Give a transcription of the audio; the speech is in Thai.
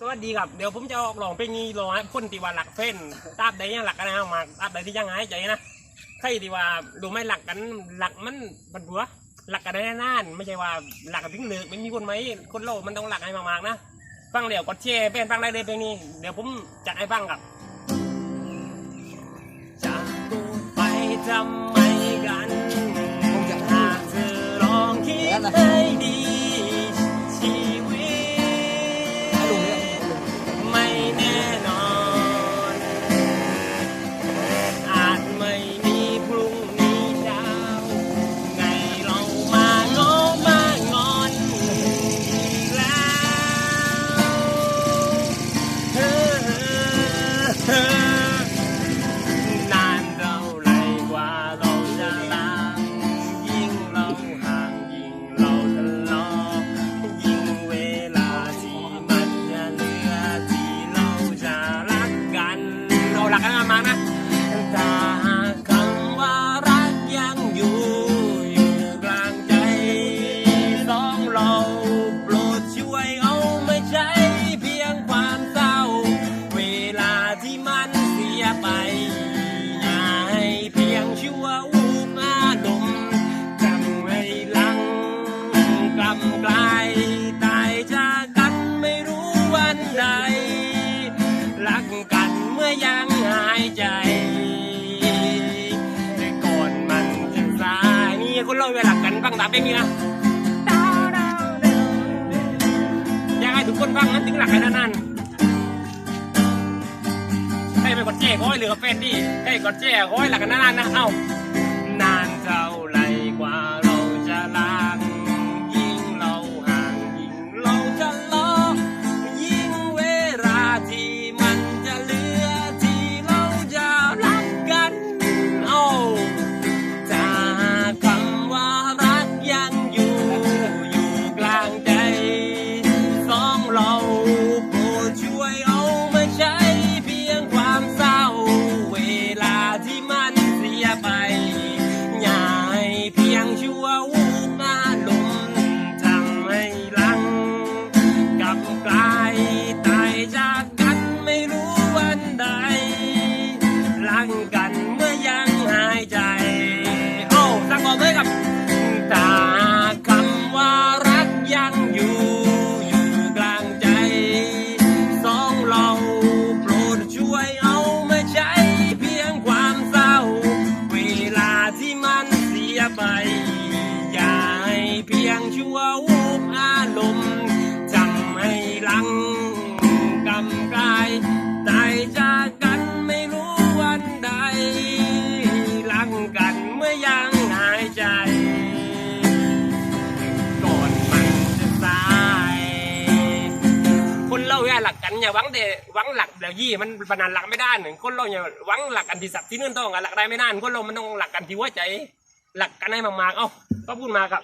สวัสดีครับเดี๋ยวผมจะลองเพลงนี้ลองให้คนที่ว่าหลักเฟ้นตราบใดยังหลักกันนะมาตราบใดที่ยังหายใจนะใครที่ว่าดูไม่หลักกันหลักมันมันบัวหลักกันได้นานไม่ใช่ว่าหลักกันถึงเลิกไม่มีคนไหมคนโลกมันต้องหลักให้มากๆนะฟังเดี๋ยวกดแชร์เป็นฟังได้เลยเพลงนี้ เดี๋ยวผมจัดให้ฟังครับ คนเราเวลากันฟังตามเพลงนี้นะอยากให้ทุกคนฟังนั้นถึงหลักกันนั่นให้ไปกดแจ้ก้อยเหลือแฟนดีให้กดแจ้ก้อยหลักกันนั่นนะเอ้า ชั่ววูบอารมณ์จำให้ลังกำกายตายจากกันไม่รู้วันใดรักกันเมื่อยังหายใจก่อนมันจะสาย คนเราอย่าหลักกันอย่าหวังแต่หวังหลักเดี๋ยวยี่มันปนันหลักไม่ได้หนึ่งคนเราอย่าหวังหลักกันที่สักที่เนื่นต้องหลักได้ไม่นานคนเรามันต้องหลักกันที่หัวใจหลักกันให้มากๆ เอ้าก็พูดมากับ